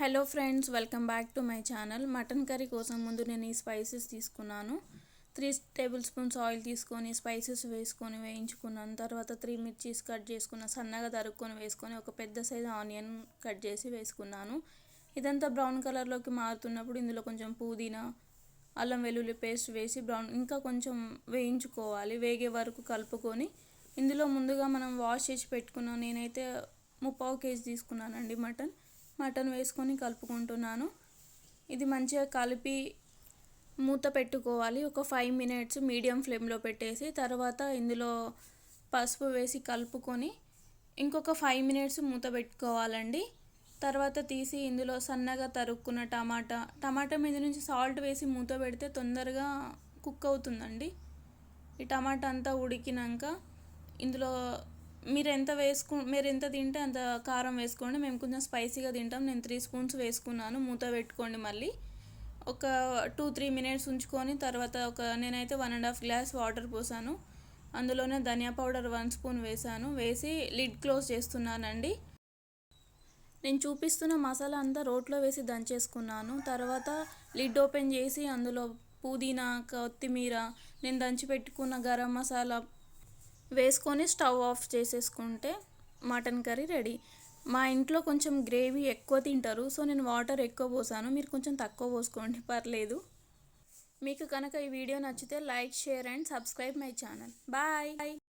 Hello friends welcome back to my channel. Mutton curry కోసం ముందు నేను ఈ స్పైసెస్ తీసుకున్నాను. త్రీ టేబుల్ స్పూన్స్ ఆయిల్ తీసుకొని స్పైసెస్ వేసుకొని వేయించుకున్నాను. తర్వాత త్రీ మిర్చీస్ కట్ చేసుకున్న సన్నగా తరుక్కొని వేసుకొని ఒక పెద్ద సైజ్ ఆనియన్ కట్ చేసి వేసుకున్నాను. ఇదంతా బ్రౌన్ కలర్లోకి మారుతున్నప్పుడు ఇందులో కొంచెం పుదీనా అల్లం వెల్లుల్లి పేస్ట్ వేసి బ్రౌన్ ఇంకా కొంచెం వేయించుకోవాలి. వేగే వరకు కలుపుకొని ఇందులో ముందుగా మనం వాష్ చేసి పెట్టుకున్నాం నేనైతే ముప్పావు కేజీ తీసుకున్నానండి మటన్. మటన్ వేసుకొని కలుపుకుంటున్నాను. ఇది మంచిగా కలిపి మూత పెట్టుకోవాలి. ఒక ఫైవ్ మినిట్స్ మీడియం ఫ్లేమ్లో పెట్టేసి తర్వాత ఇందులో పసుపు వేసి కలుపుకొని ఇంకొక ఫైవ్ మినిట్స్ మూత పెట్టుకోవాలండి. తర్వాత తీసి ఇందులో సన్నగా తరుక్కున్న టమాటా టమాటా మీద నుంచి సాల్ట్ వేసి మూత పెడితే తొందరగా కుక్ అవుతుందండి. ఈ టమాటా అంతా ఉడికినాక ఇందులో మీరు ఎంత వేసుకు మీరు ఎంత తింటే అంత కారం వేసుకోండి. మేము కొంచెం స్పైసీగా తింటాం. నేను త్రీ స్పూన్స్ వేసుకున్నాను. మూత పెట్టుకోండి మళ్ళీ. ఒక టూ త్రీ మినిట్స్ ఉంచుకొని తర్వాత ఒక నేనైతే one and half glass water పోసాను. అందులోనే ధనియా పౌడర్ వన్ స్పూన్ వేసాను. వేసి లిడ్ క్లోజ్ చేస్తున్నానండి. నేను చూపిస్తున్న మసాలా అంతా రోట్లో వేసి దంచేసుకున్నాను. తర్వాత లిడ్ ఓపెన్ చేసి అందులో పుదీనా కొత్తిమీర నేను దంచి పెట్టుకున్న గరం మసాలా వేసుకొని స్టవ్ ఆఫ్ చేసేసుకుంటే మటన్ కర్రీ రెడీ. మా ఇంట్లో కొంచెం గ్రేవీ ఎక్కువ తింటారు సో నేను వాటర్ ఎక్కువ పోసాను. మీరు కొంచెం తక్కువ పోసుకోండి పర్లేదు. మీకు కనుక ఈ వీడియో నచ్చితే like share and subscribe my channel. Bye.